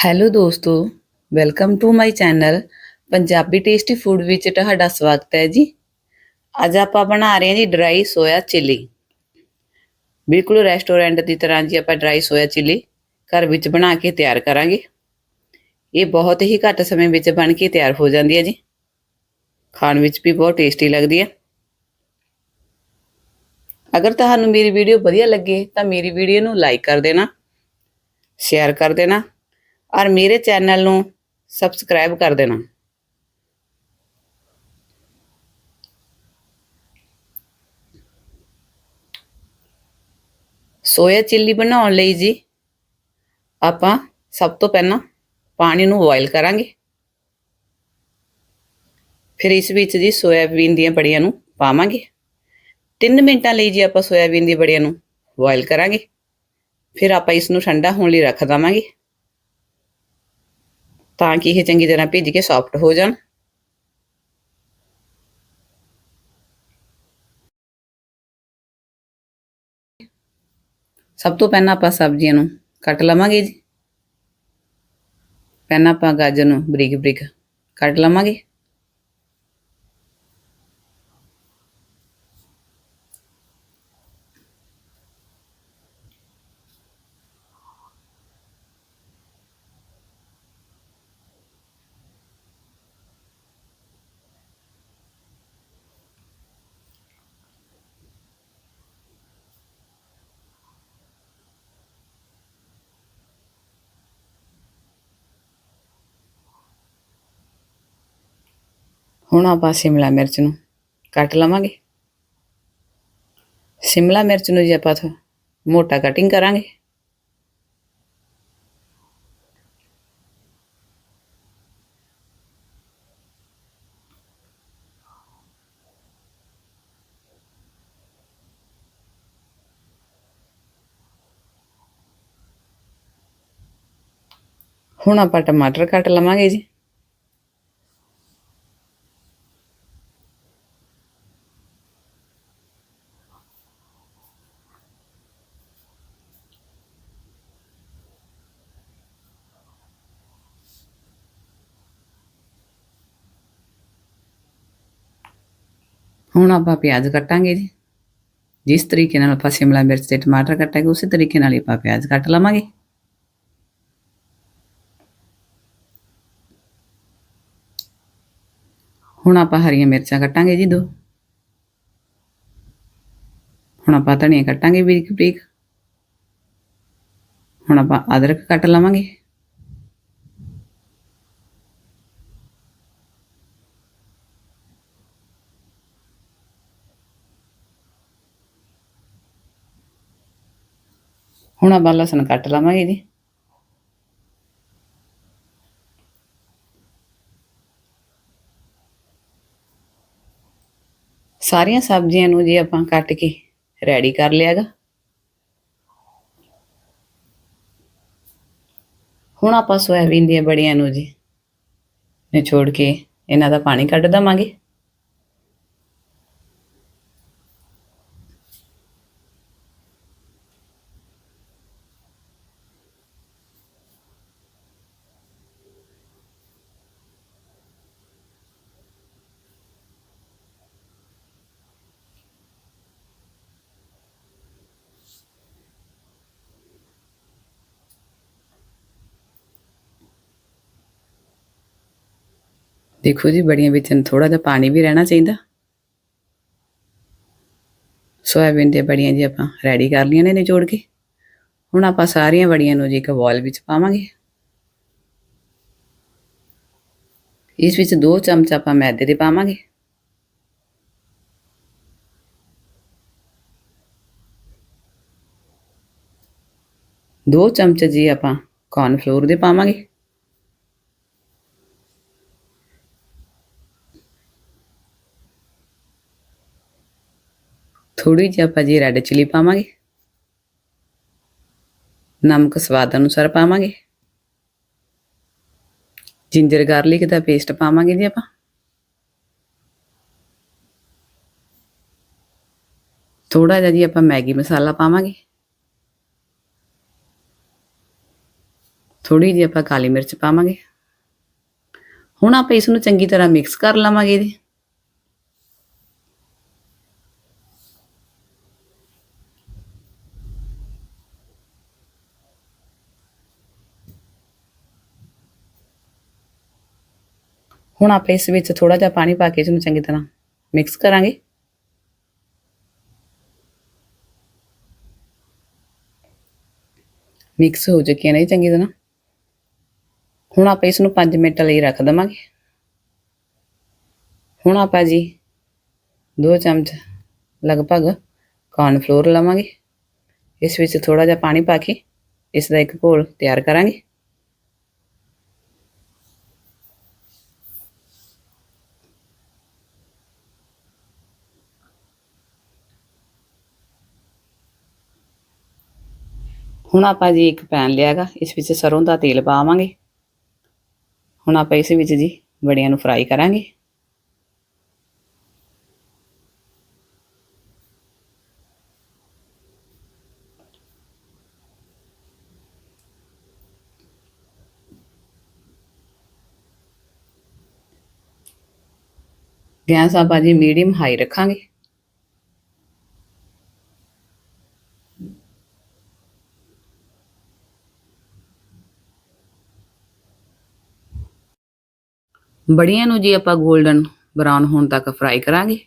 Hello ਦੋਸਤੋ, welcome to my channel Punjabi tasty food ਵਿੱਚ ਤੁਹਾਡਾ ਸਵਾਗਤ ਹੈ ਜੀ। ਅੱਜ ਆਪਾਂ ਬਣਾ ਰਹੇ ਹਾਂ ਜੀ ਡਰਾਈ ਸੋਇਆ ਚਿੱਲੀ। ਬਿਲਕੁਲ ਰੈਸਟੋਰੈਂਟ ਦੀ ਤਰ੍ਹਾਂ ਜੀ ਆਪਾਂ ਡਰਾਈ ਸੋਇਆ ਚਿੱਲੀ ਘਰ ਵਿੱਚ ਬਣਾ ਕੇ ਤਿਆਰ ਕਰਾਂਗੇ। ਇਹ ਬਹੁਤ ਹੀ ਘੱਟ ਸਮੇਂ ਵਿੱਚ ਬਣ ਕੇ ਤਿਆਰ ਹੋ ਜਾਂਦੀ ਹੈ ਜੀ। ਖਾਣ ਵਿੱਚ ਵੀ ਬਹੁਤ ਟੇਸਟੀ ਲੱਗਦੀ ਹੈ। ਅਗਰ ਤੁਹਾਨੂੰ ਮੇਰੀ ਵੀਡੀਓ ਵਧੀਆ ਲੱਗੇ ਤਾਂ ਮੇਰੀ ਵੀਡੀਓ ਨੂੰ ਲਾਈਕ ਕਰ ਦੇਣਾ, ਸ਼ੇਅਰ ਕਰ ਦੇਣਾ ਔਰ ਮੇਰੇ ਚੈਨਲ ਨੂੰ ਸਬਸਕ੍ਰਾਈਬ ਕਰ ਦੇਣਾ। ਸੋਇਆ ਚਿੱਲੀ ਬਣਾਉਣ ਲਈ ਜੀ ਆਪਾਂ ਸਭ ਤੋਂ ਪਹਿਲਾਂ ਪਾਣੀ ਨੂੰ ਬੋਇਲ ਕਰਾਂਗੇ। ਫਿਰ ਇਸ ਵਿੱਚ ਜੀ ਸੋਇਆਬੀਨ ਦੀਆਂ ਬੜੀਆਂ ਨੂੰ ਪਾਵਾਂਗੇ। 3 ਮਿੰਟਾਂ ਲਈ ਜੀ ਆਪਾਂ ਸੋਇਆਬੀਨ ਦੀ ਬੜੀਆਂ ਨੂੰ ਬੋਇਲ ਕਰਾਂਗੇ। ਫਿਰ ਆਪਾਂ ਇਸ ਨੂੰ ਠੰਡਾ ਹੋਣ ਲਈ ਰੱਖ ਦਵਾਂਗੇ। ਤਾਂ ਕਿ ਇਹ ਚੰਗੀ ਤਰ੍ਹਾਂ ਭਿੱਜ ਕੇ ਸੌਫਟ ਹੋ ਜਾਣ। ਸਭ ਤੋਂ ਪਹਿਲਾਂ ਆਪਾਂ ਸਬਜ਼ੀਆਂ ਨੂੰ ਕੱਟ ਲਵਾਂਗੇ ਜੀ। ਪਹਿਲਾਂ ਆਪਾਂ ਗਾਜਰ ਨੂੰ ਬਰੀਕ ਬਰੀਕ ਕੱਟ ਲਵਾਂਗੇ। ਹੁਣ ਆਪਾਂ ਸ਼ਿਮਲਾ ਮਿਰਚ ਨੂੰ ਕੱਟ ਲਵਾਂਗੇ। ਸ਼ਿਮਲਾ ਮਿਰਚ ਨੂੰ ਜੇ ਆਪਾਂ ਮੋਟਾ ਕਟਿੰਗ ਕਰਾਂਗੇ। ਹੁਣ ਆਪਾਂ ਟਮਾਟਰ ਕੱਟ ਲਵਾਂਗੇ ਜੀ। ਹੁਣ ਆਪਾਂ ਪਿਆਜ਼ ਕੱਟਾਂਗੇ ਜੀ। ਜਿਸ ਤਰੀਕੇ ਨਾਲ ਆਪਾਂ ਸ਼ਿਮਲਾ ਮਿਰਚ ਤੇ ਟਮਾਟਰ ਕੱਟਾਂਗੇ, ਉਸੇ ਤਰੀਕੇ ਨਾਲ ਹੀ ਆਪਾਂ ਪਿਆਜ਼ ਕੱਟ ਲਵਾਂਗੇ। ਹੁਣ ਆਪਾਂ ਹਰੀਆਂ ਮਿਰਚਾਂ ਕੱਟਾਂਗੇ ਜੀ ਦੋ। ਹੁਣ ਆਪਾਂ ਧਨੀਆ ਕੱਟਾਂਗੇ ਬਰੀਕ ਬਰੀਕ ਹੁਣ ਆਪਾਂ ਅਦਰਕ ਕੱਟ ਲਵਾਂਗੇ। ਹੁਣ ਆਪਾਂ ਲਸਣ ਕੱਟ ਲਵਾਂਗੇ ਜੀ ਸਾਰੀਆਂ ਸਬਜ਼ੀਆਂ ਨੂੰ ਜੀ ਆਪਾਂ ਕੱਟ ਕੇ ਰੈਡੀ ਕਰ ਲਿਆਗਾ। ਹੁਣ ਆਪਾਂ ਸੋਇਆਬੀਨ ਦੀਆਂ ਬੜੀਆਂ ਨੂੰ ਜੀ ਨਿਚੋੜ ਕੇ ਇਹਨਾਂ ਦਾ ਪਾਣੀ ਕੱਢ ਦਵਾਂਗੇ। ਦੇਖੋ ਜੀ, ਬੜੀਆਂ ਵਿੱਚ ਥੋੜਾ ਜਿਹਾ ਪਾਣੀ ਵੀ ਰਹਿਣਾ ਚਾਹੀਦਾ। ਸੋਇਆਬੀਨ ਦੀਆਂ ਬੜੀਆਂ ਜੀ ਆਪਾਂ ਰੈਡੀ ਕਰ ਲਈਆਂ ਨੇ ਨਿਚੋੜ ਕੇ। ਹੁਣ ਆਪਾਂ ਸਾਰੀਆਂ ਬੜੀਆਂ ਨੂੰ ਜੀ ਇੱਕ ਬੋਲ ਵਿੱਚ ਪਾਵਾਂਗੇ। ਇਸ ਵਿੱਚ 2 ਚਮਚ ਆਪਾਂ ਮੈਦੇ ਦੇ ਪਾਵਾਂਗੇ। ਦੋ ਚਮਚ ਜੀ ਆਪਾਂ ਕੌਰਨ ਫਲੋਰ ਦੇ ਪਾਵਾਂਗੇ। ਥੋੜੀ ਜਿਹੀ ਆਪਾਂ ਜੀ ਰੈੱਡ ਚਿਲੀ ਪਾਵਾਂਗੇ। ਨਮਕ ਸਵਾਦ ਅਨੁਸਾਰ ਪਾਵਾਂਗੇ। ਜਿੰਜਰ ਗਾਰਲਿਕ ਦਾ ਪੇਸਟ ਪਾਵਾਂਗੇ ਜੀ ਆਪਾਂ। ਥੋੜਾ ਜਿਹਾ ਜੀ ਆਪਾਂ ਮੈਗੀ ਮਸਾਲਾ ਪਾਵਾਂਗੇ। ਥੋੜੀ ਜਿਹੀ ਆਪਾਂ ਕਾਲੀ ਮਿਰਚ ਪਾਵਾਂਗੇ। ਹੁਣ ਆਪਾਂ ਇਸ ਨੂੰ ਚੰਗੀ ਤਰ੍ਹਾਂ ਮਿਕਸ ਕਰ ਲਵਾਂਗੇ ਜੀ। ਹੁਣ ਆਪਾਂ ਇਸ ਵਿੱਚ ਥੋੜਾ ਜਿਹਾ ਪਾਣੀ ਪਾ ਕੇ ਇਸ ਨੂੰ ਚੰਗੀ ਤਰ੍ਹਾਂ ਮਿਕਸ ਕਰਾਂਗੇ। ਮਿਕਸ ਹੋ ਚੁੱਕੀਆਂ ਨੇ ਚੰਗੀ ਤਰ੍ਹਾਂ। ਹੁਣ ਆਪਾਂ ਇਸ ਨੂੰ 5 ਮਿੰਟ ਲਈ ਰੱਖ ਦਵਾਂਗੇ। ਹੁਣ ਆਪਾਂ ਜੀ 2 ਚਮਚ ਲਗਭਗ ਕਾਰਨ ਫਲੋਰ ਲਵਾਂਗੇ। ਇਸ ਵਿੱਚ ਥੋੜਾ ਜਿਹਾ ਪਾਣੀ ਪਾ ਕੇ ਇਸ ਦਾ ਇੱਕ ਘੋਲ ਤਿਆਰ ਕਰਾਂਗੇ। ਹੁਣ ਆਪਾਂ ਜੀ ਇੱਕ ਪੈਨ ਲਿਆਗਾ, ਇਸ ਵਿੱਚ ਸਰੋਂ ਦਾ ਤੇਲ ਪਾਵਾਂਗੇ। ਹੁਣ ਆਪਾਂ ਇਸ ਵਿੱਚ ਜੀ ਬੜੀਆਂ ਨੂੰ ਫਰਾਈ ਕਰਾਂਗੇ। ਗੈਸ ਆਪਾਂ ਜੀ ਮੀਡੀਅਮ ਹਾਈ ਰੱਖਾਂਗੇ। ਬੜੀਆਂ ਨੂੰ ਜੀ ਆਪਾਂ 골ਡਨ ਬਰਾਊਨ ਹੋਣ ਤੱਕ ਫਰਾਈ ਕਰਾਂਗੇ।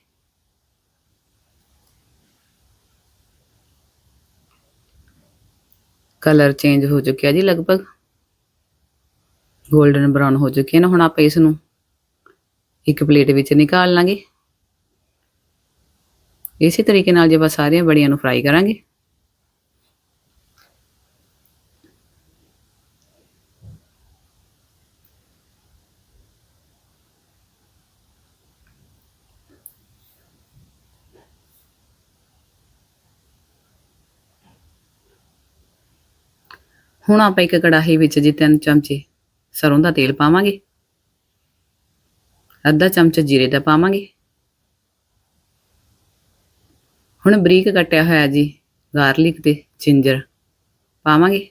ਕਲਰ ਚੇਂਜ ਹੋ ਚੁੱਕਿਆ ਜੀ ਲਗਭਗ। 골ਡਨ ਬਰਾਊਨ ਹੋ ਚੁੱਕੇ ਨੇ, ਹੁਣ ਆਪਾਂ ਇਸ ਨੂੰ ਇੱਕ ਪਲੇਟ ਵਿੱਚ ਨਿਕਾਲ ਲਾਂਗੇ। ਇਸੇ ਤਰੀਕੇ ਨਾਲ ਜੇ ਆਪਾਂ ਸਾਰੀਆਂ ਬੜੀਆਂ ਨੂੰ ਫਰਾਈ ਕਰਾਂਗੇ। ਹੁਣ ਆਪਾਂ ਇੱਕ ਕੜਾਹੀ ਵਿੱਚ ਜੀ ਤਿੰਨ ਚਮਚੇ ਸਰੋਂ ਦਾ ਤੇਲ ਪਾਵਾਂਗੇ। ਅੱਧਾ ਚਮਚ ਜੀਰੇ ਦਾ ਪਾਵਾਂਗੇ। ਹੁਣ ਬਰੀਕ ਕੱਟਿਆ ਹੋਇਆ ਜੀ ਗਾਰਲਿਕ ਤੇ ਜਿੰਜਰ ਪਾਵਾਂਗੇ।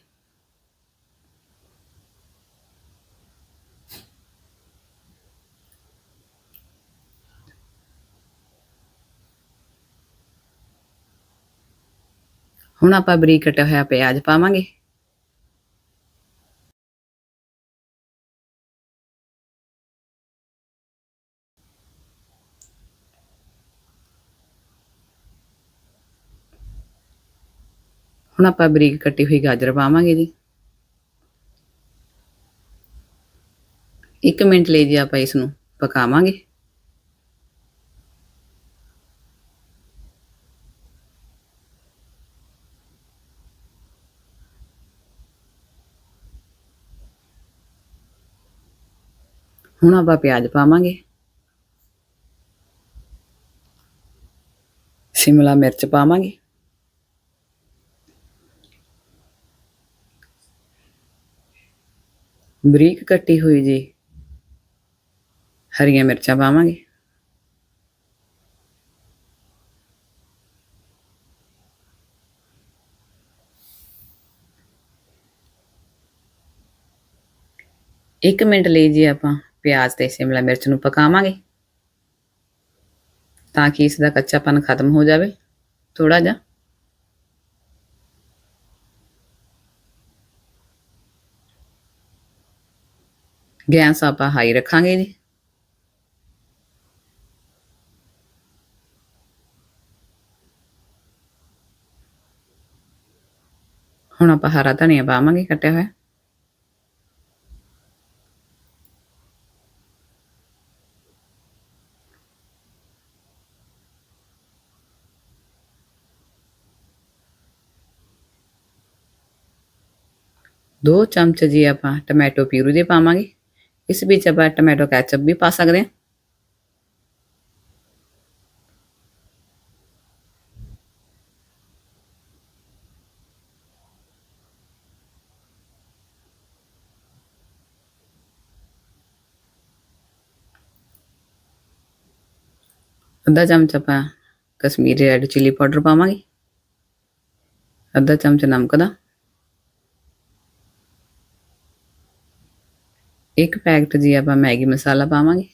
ਹੁਣ ਆਪਾਂ ਬਰੀਕ ਕੱਟਿਆ ਹੋਇਆ ਪਿਆਜ਼ ਪਾਵਾਂਗੇ। ਹੁਣ ਆਪਾਂ ਬਰੀਕ ਕੱਟੀ ਹੋਈ ਗਾਜਰ ਪਾਵਾਂਗੇ ਜੀ। 1 ਮਿੰਟ ਲਈ ਜੀ ਆਪਾਂ ਇਸ ਨੂੰ ਪਕਾਵਾਂਗੇ। ਹੁਣ ਆਪਾਂ ਪਿਆਜ਼ ਪਾਵਾਂਗੇ। ਸ਼ਿਮਲਾ ਮਿਰਚ ਪਾਵਾਂਗੇ। ਬਰੀਕ ਕੱਟੀ ਹੋਈ ਜੀ। ਹਰੀਆਂ ਮਿਰਚਾਂ ਪਾਵਾਂਗੇ। ਇੱਕ ਮਿੰਟ ਲਈ ਜੀ ਆਪਾਂ ਪਿਆਜ਼ ਤੇ ਸ਼ਿਮਲਾ ਮਿਰਚ ਨੂੰ ਪਕਾਵਾਂਗੇ। ਤਾਂ ਕਿ ਇਸ ਦਾ ਕੱਚਾਪਨ ਖਤਮ ਹੋ ਜਾਵੇ। ਥੋੜਾ ਜਿਹਾ। ਗੈਸ ਆਪਾਂ ਹਾਈ ਰੱਖਾਂਗੇ ਜੀ। ਹੁਣ ਆਪਾਂ ਹਰਾ ਧਨੀਆ ਪਾਵਾਂਗੇ ਕੱਟਿਆ ਹੋਇਆ। ਦੋ ਚਮਚ ਜੀ ਆਪਾਂ ਟੋਮੈਟੋ ਪਿਊਰੀ ਦੇ ਪਾਵਾਂਗੇ। ਇਸ ਵਿੱਚ ਆਪਾਂ ਟੋਮੈਟੋ ਕੈਚਅਪ ਵੀ ਪਾ ਸਕਦੇ ਹਾਂ। ਅੱਧਾ ਚਮਚ ਆਪਾਂ ਕਸ਼ਮੀਰੀ ਰੈੱਡ ਚਿੱਲੀ ਪਾਊਡਰ ਪਾਵਾਂਗੇ। ਅੱਧਾ ਚਮਚ ਨਮਕ ਦਾ। ਇੱਕ ਪੈਕਟ ਜੀ ਆਪਾਂ ਮੈਗੀ ਮਸਾਲਾ ਪਾਵਾਂਗੇ।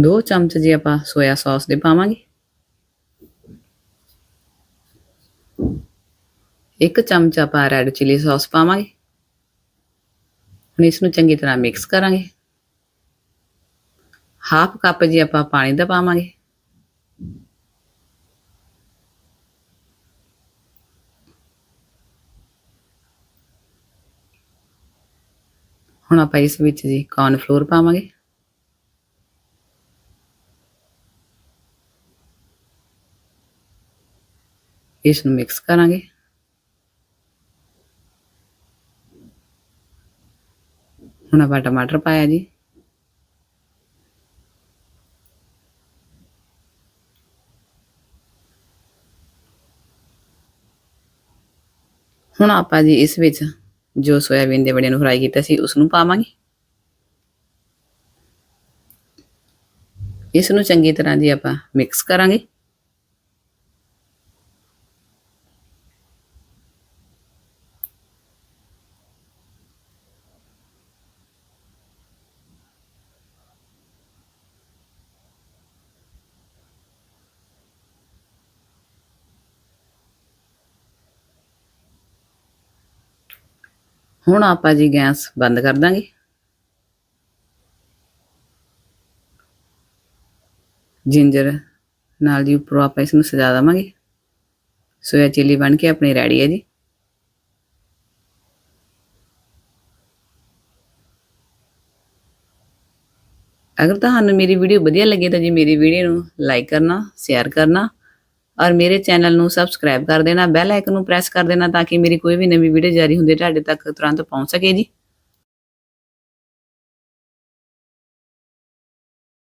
ਦੋ ਚਮਚ ਜੀ ਆਪਾਂ ਸੋਇਆ ਸੌਸ ਦੇ ਪਾਵਾਂਗੇ। ਇੱਕ ਚਮਚ ਆਪਾਂ ਰੈੱਡ ਚਿਲੀ ਸੌਸ ਪਾਵਾਂਗੇ। ਹੁਣ ਇਸ ਨੂੰ ਚੰਗੀ ਤਰ੍ਹਾਂ ਮਿਕਸ ਕਰਾਂਗੇ। ਹਾਫ ਕੱਪ ਜੀ ਆਪਾਂ ਪਾਣੀ ਦਾ ਪਾਵਾਂਗੇ। ਹੁਣ ਆਪਾਂ ਇਸ ਵਿੱਚ ਜੀ ਕੌਰਨ ਫਲੋਰ ਪਾਵਾਂਗੇ। ਇਸ ਨੂੰ ਮਿਕਸ ਕਰਾਂਗੇ। ਹੁਣ ਆਪਾਂ ਟਮਾਟਰ ਪਾਇਆ ਜੀ। ਹੁਣ ਆਪਾਂ ਜੀ ਇਸ ਵਿੱਚ ਜੋ ਸੋਇਆਬੀਨ ਦੇ ਬੜਿਆਂ ਨੂੰ ਫਰਾਈ ਕੀਤਾ ਸੀ, ਉਸ ਨੂੰ ਪਾਵਾਂਗੇ। ਇਸ ਨੂੰ ਚੰਗੀ ਤਰ੍ਹਾਂ ਜੀ ਆਪਾਂ ਮਿਕਸ ਕਰਾਂਗੇ। ਹੁਣ ਆਪਾਂ ਜੀ ਗੈਸ ਬੰਦ ਕਰ ਦਾਂਗੇ। ਜਿੰਜਰ ਨਾਲ ਜੀ ਉੱਪਰੋਂ ਆਪਾਂ ਇਸ ਨੂੰ ਸਜਾ ਦੇਵਾਂਗੇ। ਸੋਇਆ ਚਿੱਲੀ ਬਣ ਕੇ ਆਪਣੀ ਰੈਡੀ ਹੈ ਜੀ। ਅਗਰ ਤੁਹਾਨੂੰ ਮੇਰੀ ਵੀਡੀਓ ਵਧੀਆ ਲੱਗੇ ਤਾਂ ਜੀ ਮੇਰੀ ਵੀਡੀਓ ਨੂੰ ਲਾਈਕ ਕਰਨਾ, ਸ਼ੇਅਰ ਕਰਨਾ ਔਰ ਮੇਰੇ ਚੈਨਲ ਨੂੰ ਸਬਸਕ੍ਰਾਈਬ ਕਰ ਦੇਣਾ ਬੈਲ ਆਈਕਨ ਨੂੰ ਪ੍ਰੈਸ ਕਰ ਦੇਣਾ ਤਾਂ ਕਿ ਮੇਰੀ ਕੋਈ ਵੀ ਨਵੀਂ ਵੀਡੀਓ ਜਾਰੀ ਹੁੰਦੀ ਤੁਹਾਡੇ ਤੱਕ ਤੁਰੰਤ ਪਹੁੰਚ ਸਕੇ ਜੀ।